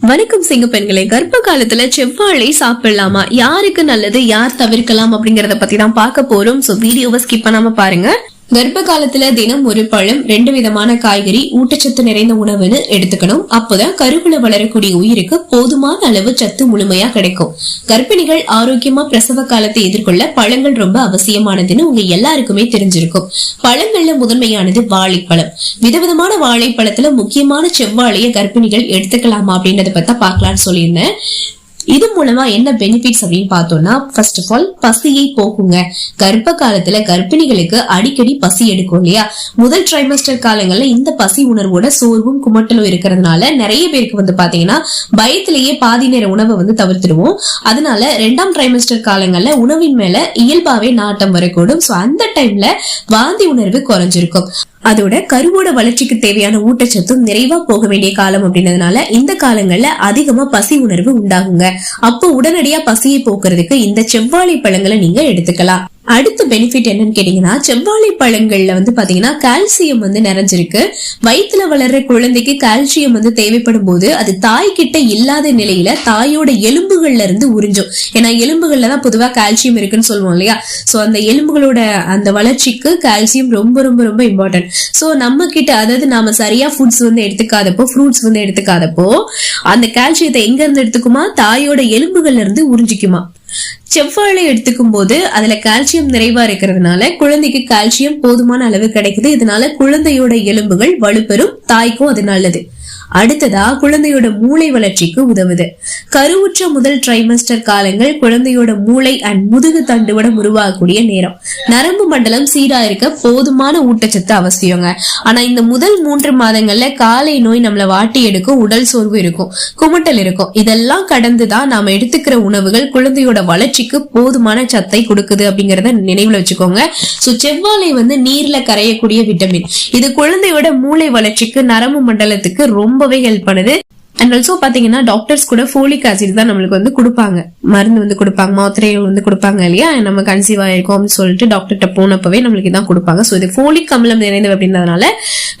வணக்கம் சிங்க பெண்களே கர்ப்ப காலத்துல செவ்வாழை சாப்பிடலாமா? யாருக்கு நல்லது யார் தவிர்க்கலாம் அப்படிங்கறத பத்தி தான் பார்க்க போறோம். சோ வீடியோவை ஸ்கிப் பண்ணாம பாருங்க. கர்ப்ப காலத்துல தினம் ஒரு பழம் ரெண்டு விதமான காய்கறி ஊட்டச்சத்து நிறைந்த உணவுன்னு எடுத்துக்கணும். அப்போதான் கருவுல வளரக்கூடிய உயிருக்கு போதுமான அளவு சத்து முழுமையா கிடைக்கும். கர்ப்பிணிகள் ஆரோக்கியமா பிரசவ காலத்தை எதிர்கொள்ள பழங்கள் ரொம்ப அவசியமானதுன்னு உங்க எல்லாருக்குமே தெரிஞ்சிருக்கும். பழங்கள்ல முதன்மையானது வாழைப்பழம். விதவிதமான வாழைப்பழத்துல முக்கியமான செவ்வாழைய கர்ப்பிணிகள் எடுத்துக்கலாமா அப்படின்றத பத்தி பாக்கலாம்னு சொல்லியிருந்தேன். இது மூலமா என்ன பெனிஃபிட்ஸ் அப்படின்னு பார்த்தோம்னா ஃபர்ஸ்ட் ஆஃப் ஆல் பசியை போக்குங்க. கர்ப்ப காலத்துல கர்ப்பிணிகளுக்கு அடிக்கடி பசி எடுக்கும் இல்லையா? முதல் ட்ரைமஸ்டர் காலங்கள்ல இந்த பசி உணர்வோட சோர்வும் குமட்டலும் இருக்கிறதுனால நிறைய பேருக்கு வந்து பாத்தீங்கன்னா பயத்திலேயே பாதி நேர உணவை வந்து தவிர்த்துடுவோம். அதனால ரெண்டாம் ட்ரைமஸ்டர் காலங்கள்ல உணவின் மேல இயல்பாவே நாட்டம் வரக்கூடும். சோ அந்த டைம்ல வாந்தி உணர்வு குறைஞ்சிருக்கும். அதோட கருவோட வளர்ச்சிக்கு தேவையான ஊட்டச்சத்தும் நிறைவா போக வேண்டிய காலம் அப்படின்றதுனால இந்த காலங்கள்ல அதிகமா பசி உணர்வு உண்டாகுங்க. அப்போ உடனடியா பசியை போக்குறதுக்கு இந்த செவ்வாழை பழங்களை நீங்க எடுத்துக்கலாம். அடுத்த பெனிஃபிட் என்னன்னு கேட்டீங்கன்னா செவ்வாழை பழங்கள்ல வந்து பாத்தீங்கன்னா கால்சியம் வந்து நிறைஞ்சிருக்கு. வயிற்றுல வளர்ற குழந்தைக்கு கால்சியம் வந்து தேவைப்படும் போது அது தாய் கிட்ட இல்லாத நிலையில தாயோட எலும்புகள்ல இருந்து உறிஞ்சும். ஏன்னா எலும்புகள்ல தான் பொதுவா கால்சியம் இருக்குன்னு சொல்லுவோம் இல்லையா? சோ அந்த எலும்புகளோட அந்த வளர்ச்சிக்கு கால்சியம் ரொம்ப ரொம்ப ரொம்ப இம்பார்ட்டன்ட் சோ நம்ம கிட்ட அதாவது நாம சரியா ஃபுட்ஸ் வந்து எடுத்துக்காதப்போ ஃப்ரூட்ஸ் வந்து எடுத்துக்காதப்போ அந்த கால்சியத்தை எங்க இருந்து எடுத்துக்குமா? தாயோட எலும்புகள்ல இருந்து உறிஞ்சிக்குமா? செவ்வாழை எடுத்துக்கும் போது அதுல கால்சியம் நிறைவா இருக்கிறதுனால குழந்தைக்கு கால்சியம் போதுமான அளவு கிடைக்குது. இதனால குழந்தையோட எலும்புகள் வலுப்பெறும். தாய்க்கும் அது நல்லது. அடுத்ததா குழந்தையோட மூளை வளர்ச்சிக்கு உதவுது. கருவுற்ற முதல் ட்ரைமஸ்டர் காலங்கள் குழந்தையோட மூளை அண்ட் முதுகு தண்டுவடம் உருவாகக்கூடிய நேரம். நரம்பு மண்டலம் சீரா இருக்க போதுமான ஊட்டச்சத்து அவசியங்க. ஆனா இந்த முதல் மூன்று மாதங்கள்ல காலை நோய் நம்மள வாட்டி எடுக்கும் உடல் சோர்வு இருக்கும் குமட்டல் இருக்கும். இதெல்லாம் கடந்துதான் நாம எடுத்துக்கிற உணவுகள் குழந்தையோட வளர்ச்சிக்கு போதுமான சத்தை கொடுக்குது அப்படிங்கறத நினைவுல வச்சுக்கோங்க. சோ செவ்வாழை வந்து நீர்ல கரையக்கூடிய விட்டமின் இது குழந்தையோட மூளை வளர்ச்சிக்கு நரம்பு மண்டலத்துக்கு ரொம்ப ரொம்பவே ஹெல்ப் பண்ணுது. அண்ட் ஆல்சோ பாத்தீங்கன்னா டாக்டர்ஸ் கூட ஃபோலிக் ஆசிட் தான் நம்மளுக்கு வந்து கொடுப்பாங்க. மருந்து வந்து கொடுப்பாங்க மாத்திரை வந்து கொடுப்பாங்க இல்லையா? நம்ம கன்சீவ் ஆயிருக்கோம் அப்படின்னு சொல்லிட்டு டாக்டர்கிட்ட போனப்பவே நம்மளுக்கு இதான் கொடுப்பாங்க. ஸோ இது ஃபோலிக் அமிலம் நிறைந்தது அப்படின்றதுனால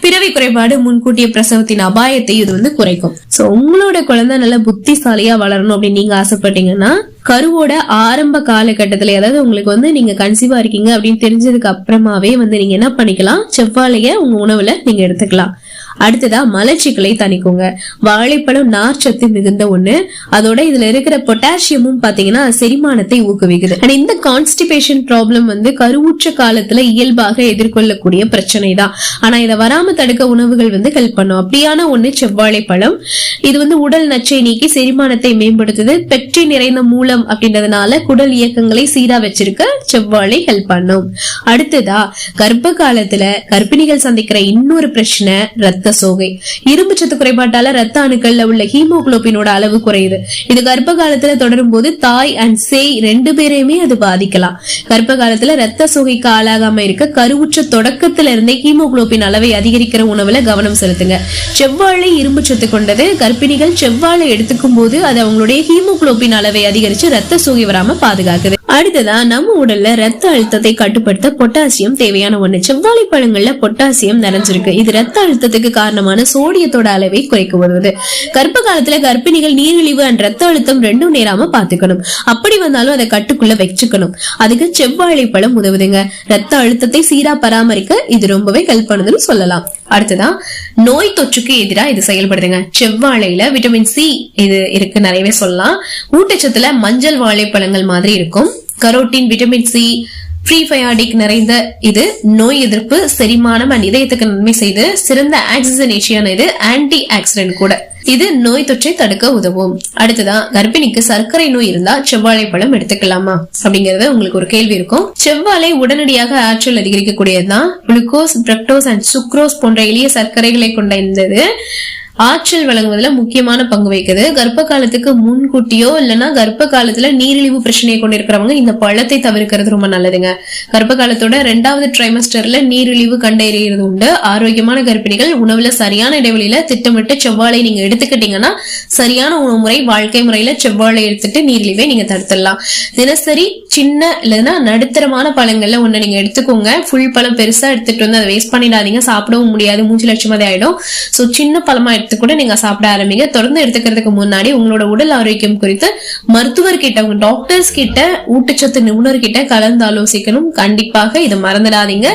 பிறவி குறைபாடு முன்கூட்டிய பிரசவத்தின் அபாயத்தை இது வந்து குறைக்கும். ஸோ உங்களோட குழந்தை நல்ல புத்திசாலியா வளரணும் அப்படின்னு நீங்க ஆசைப்பட்டீங்கன்னா கருவோட ஆரம்ப காலகட்டத்துல அதாவது உங்களுக்கு வந்து நீங்க கன்சீவா இருக்கீங்க அப்படின்னு தெரிஞ்சதுக்கு அப்புறமாவே வந்து நீங்க என்ன பண்ணிக்கலாம்? செவ்வாழைய உங்க உணவுல நீங்க எடுத்துக்கலாம். அடுத்ததா மலச்சிக்கலை தணிக்குங்க. வாழைப்பழம் நார்ச்சத்து மிகுந்த ஒண்ணு. அதோட இதுல இருக்கிற பொட்டாசியமும் பாத்தீங்கன்னா செரிமானத்தை ஊக்குவிக்குது. அண்ட் இந்த கான்ஸ்டிபேஷன் ப்ராப்ளம் வந்து கருவுற்ற காலத்துல இயல்பாக எதிர்கொள்ளக்கூடிய பிரச்சனை தான் ஆனா இதை வராம தடுக்க உணவுகள் வந்து ஹெல்ப் பண்ணும். அப்படியான ஒண்ணு செவ்வாழை பழம் இது வந்து உடல் நச்சை நீக்கி செரிமானத்தை மேம்படுத்துது. பெற்றி நிறைந்த மூலம் அப்படின்றதுனால குடல் இயக்கங்களை சீரா வச்சிருக்க செவ்வாழை ஹெல்ப் பண்ணும். அடுத்ததா கர்ப்ப காலத்துல கர்ப்பிணிகள் சந்திக்கிற இன்னொரு பிரச்சனை ரத்த சோகை. இரும்பு சத்து குறைபாட்டால ரத்த அணுக்கள்ல உள்ள ஹீமோகுளோபினோட அளவு குறையுது. இது கர்ப்ப காலத்துல தொடரும் போது தாய் அண்ட் சேய் ரெண்டு பேரையுமே அது பாதிக்கலாம். கர்ப்ப காலத்துல ரத்த சோகைக்கு ஆளாகாம இருக்க கருவுற்ற தொடக்கத்துல இருந்தே ஹீமோகுளோபின் அளவை அதிகரிக்கிற உணவுல கவனம் செலுத்துங்க. செவ்வாழை இரும்பு சத்து கொண்டது. கர்ப்பிணிகள் செவ்வாழை எடுத்துக்கும் போது அது அவங்களுடைய ஹீமோகுளோபின் அளவை அதிகரிச்சு ரத்த சோகை வராம பாதுகாக்குது. அடுத்ததா நம்ம உடல்ல ரத்த அழுத்தத்தை கட்டுப்படுத்த பொட்டாசியம் தேவையான ஒண்ணு. செவ்வாழை பழங்கள்ல பொட்டாசியம் நிறைஞ்சிருக்கு. இது ரத்த அழுத்தத்துக்கு காரணமான சோடியத்தோட அளவை குறைக்க உதவுது. கர்ப்ப காலத்துல கர்ப்பிணிகள் நீரிழிவு அண்ட் ரத்த அழுத்தம் ரெண்டும் நேராம பாத்துக்கணும் அப்படி வந்தாலும் அதை கட்டுக்குள்ள வச்சுக்கணும். அதுக்கு செவ்வாழை பழம் உதவுதுங்க. ரத்த அழுத்தத்தை சீரா பராமரிக்க இது ரொம்பவே ஹெல்ப் பண்ணுதுன்னு சொல்லலாம். அடுத்ததா நோய் தொற்றுக்கு எதிராக இது செயல்படுதுங்க. செவ்வாழையில விட்டமின் சி இது இருக்கு நிறையவே சொல்லலாம். ஊட்டச்சத்துல மஞ்சள் வாழைப்பழங்கள் மாதிரி இருக்கும். கரோட்டின் விட்டமின் சி ப்ரீபயாடிக் நிறைந்த இது நோய் எதிர்ப்பு செரிமானம் அண்ட் இதயத்துக்கு நன்மை செய்து சிறந்த ஆக்சிஜனேஷியான இது ஆன்டி ஆக்சிடென்ட் கூட. இது நோய் தொற்றை தடுக்க உதவும். அடுத்ததா கர்ப்பிணிக்கு சர்க்கரை நோய் இருந்தா செவ்வாழை பழம் எடுத்துக்கலாமா? அப்படிங்கறது உங்களுக்கு ஒரு கேள்வி இருக்கும். செவ்வாழை உடனடியாக ஆற்றல் அதிகரிக்கக்கூடியதுதான். குளுக்கோஸ் பிரக்டோஸ் அண்ட் சுக்ரோஸ் போன்ற எளிய சர்க்கரைகளை கொண்ட இந்த ஆற்றல் வழங்குவதுல முக்கியமான பங்கு வகிக்குது. கர்ப்ப காலத்துக்கு முன்கூட்டியோ இல்லைன்னா கர்ப்ப காலத்துல நீரிழிவு பிரச்சனையை கொண்டிருக்கிறவங்க இந்த பழத்தை தவிர்க்கிறது ரொம்ப நல்லதுங்க. கர்ப்ப காலத்தோட ரெண்டாவது ட்ரைமஸ்டர்ல நீரிழிவு கண்டறியது உண்டு. ஆரோக்கியமான கர்ப்பிணிகள் உணவுல சரியான இடைவெளியில திட்டமிட்டு செவ்வாழை நீங்க எடுத்துக்கிட்டீங்கன்னா சரியான உணவு முறை வாழ்க்கை முறையில செவ்வாழை எடுத்துட்டு நீரிழிவை நீங்க தடுத்துடலாம். தினசரி சின்ன இல்லைன்னா நடுத்தரமான பழங்கள்ல ஒண்ணு நீங்க எடுத்துக்கோங்க. ஃபுல் பழம் பெருசா எடுத்துட்டு வந்து அதை வேஸ்ட் பண்ணிடாதீங்க. சாப்பிடவும் முடியாது. மூச்சு லட்சம் ஆயிடும். சோ சின்ன பழமா எடுத்து கூட நீங்க சாப்பிட ஆரம்பிங்க. தொடர்ந்து எடுத்துக்கிறதுக்கு முன்னாடி உங்களோட உடல் ஆரோக்கியம் குறித்து மருத்துவர்கிட்ட உங்க டாக்டர்ஸ் கிட்ட ஊட்டச்சத்து நிபுணர்கிட்ட கலந்து ஆலோசிக்கணும். கண்டிப்பாக இதை மறந்துடாதீங்க.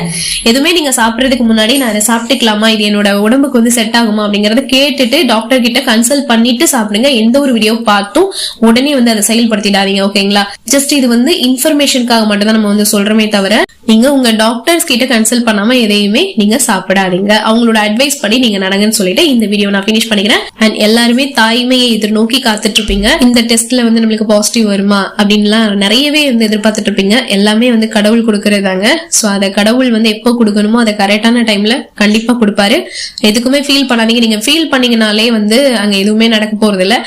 எதுவுமே நீங்க சாப்பிடுறதுக்கு முன்னாடி நான் இதை சாப்பிட்டுக்கலாமா? இது என்னோட உடம்புக்கு வந்து செட் ஆகுமா? அப்படிங்கறத கேட்டுட்டு டாக்டர் கிட்ட கன்சல்ட் பண்ணிட்டு சாப்பிடுங்க. எந்த ஒரு வீடியோ பார்த்தும் உடனே வந்து அதை செயல்படுத்திடாதீங்க ஓகேங்களா ஜஸ்ட் இது வந்து இன்ஃபர்மேஷனுக்காக மட்டும் தான் நம்ம வந்து சொல்றோமே தவிர நீங்க உங்க டாக்டர்ஸ் கிட்ட கன்சல்ட் பண்ணாம எதையுமே நீங்க சாப்பிடாதீங்க. அவங்களோட அட்வைஸ் படி நீங்க நடங்கன்னு சொல்லிட்டு இந்த வீடியோ நான் பினிஷ் பண்ணிக்கிறேன். அண்ட் எல்லாருமே தாய்மையை எதிர்நோக்கி காத்துட்டு இருப்பீங்க இந்த டெஸ்ட்ல வந்து நம்மளுக்கு பாசிட்டிவ் வருமா? அப்படின்லாம் நிறையவே வந்து எதிர்பார்த்துட்டு இருப்பீங்க எல்லாமே வந்து கடவுள் கொடுக்கறதாங்க. சோ அதை கடவுள் வந்து எப்போ கொடுக்கணுமோ அதை கரெக்டான டைம்ல கண்டிப்பா கொடுப்பாரு. எதுக்குமே ஃபீல் பண்ணாதீங்க. நீங்க ஃபீல் பண்ணீங்கனாலே வந்து அங்க எதுவுமே நடக்க போறது இல்லை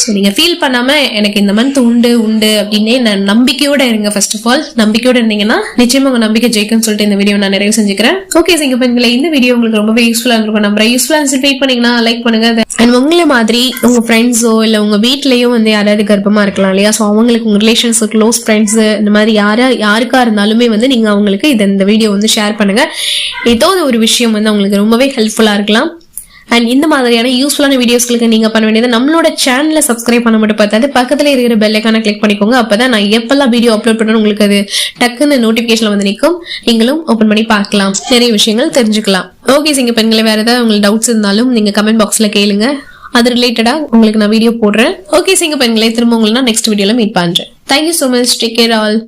ஸோ நீங்க ஃபீல் பண்ணாம எனக்கு இந்த மந்த் உண்டு உண்டு அப்படின்னே நான் நம்பிக்கையோட இருங்க ஃபர்ஸ்ட் ஆஃப் ஆல் நம்பிக்கையோட இருந்தீங்கன்னா நிச்சயமாக உங்கள் நம்பிக்கை ஜெயிக்கும்னு சொல்லிட்டு இந்த வீடியோ நான் நிறைவு செஞ்சுக்கிறேன். ஓகே சிங்க பெண்களை இந்த வீடியோ உங்களுக்கு ரொம்பவே யூஸ்ஃபுல்லாக இருக்கும் நம்ம யூஸ்ஃபுல்லாக இருந்துச்சு. வெயிட் பண்ணீங்கன்னா லைக் பண்ணுங்க. அண்ட் உங்களை மாதிரி உங்க ஃப்ரெண்ட்ஸோ இல்லை உங்க வீட்லயும் வந்து யாராவது கர்ப்பமாக இருக்கலாம் இல்லையா? ஸோ அவங்களுக்கு உங்கள் ரிலேஷன்ஸ் க்ளோஸ் ஃப்ரெண்ட்ஸ் இந்த மாதிரி யாரா யாருக்கா இருந்தாலுமே வந்து நீங்கள் அவங்களுக்கு இதை இந்த வீடியோ வந்து ஷேர் பண்ணுங்க. ஏதோ ஒரு விஷயம் வந்து அவங்களுக்கு ரொம்பவே ஹெல்ப்ஃபுல்லாக இருக்கலாம். அண்ட் இந்த மாதிரியான யூஸ்ஃபுல்லான வீடியோஸ்களுக்கு நீங்கள் பண்ண வேண்டியது நம்மளோட சேனலை சப்ஸ்கிரைப் பண்ண மட்டும் பார்த்தாது பக்கத்தில் இருக்கிற பெல்லைக்கான கிளிக் பண்ணிக்கோங்க. அப்பதான் நான் எப்பெல்லாம் வீடியோ அப்லோட் பண்ணணும் உங்களுக்கு அது டக்குன்னு நோட்டிஃபிகேஷன் வந்து நிற்கும். நீங்களும் ஓப்பன் பண்ணி பார்க்கலாம். நிறைய விஷயங்கள் தெரிஞ்சுக்கலாம். ஓகே சிங்க பெண்களை வேறு ஏதாவது உங்களுக்கு டவுட்ஸ் இருந்தாலும் நீங்கள் கமெண்ட் பாக்ஸில் கேளுங்க. அது ரிலேட்டடாக உங்களுக்கு நான் வீடியோ போடுறேன். ஓகே சிங்க பெண்களை திரும்ப உங்களை நான் நெக்ஸ்ட் வீடியோவில் மீட் பண்ணுறேன் thank you so much take care all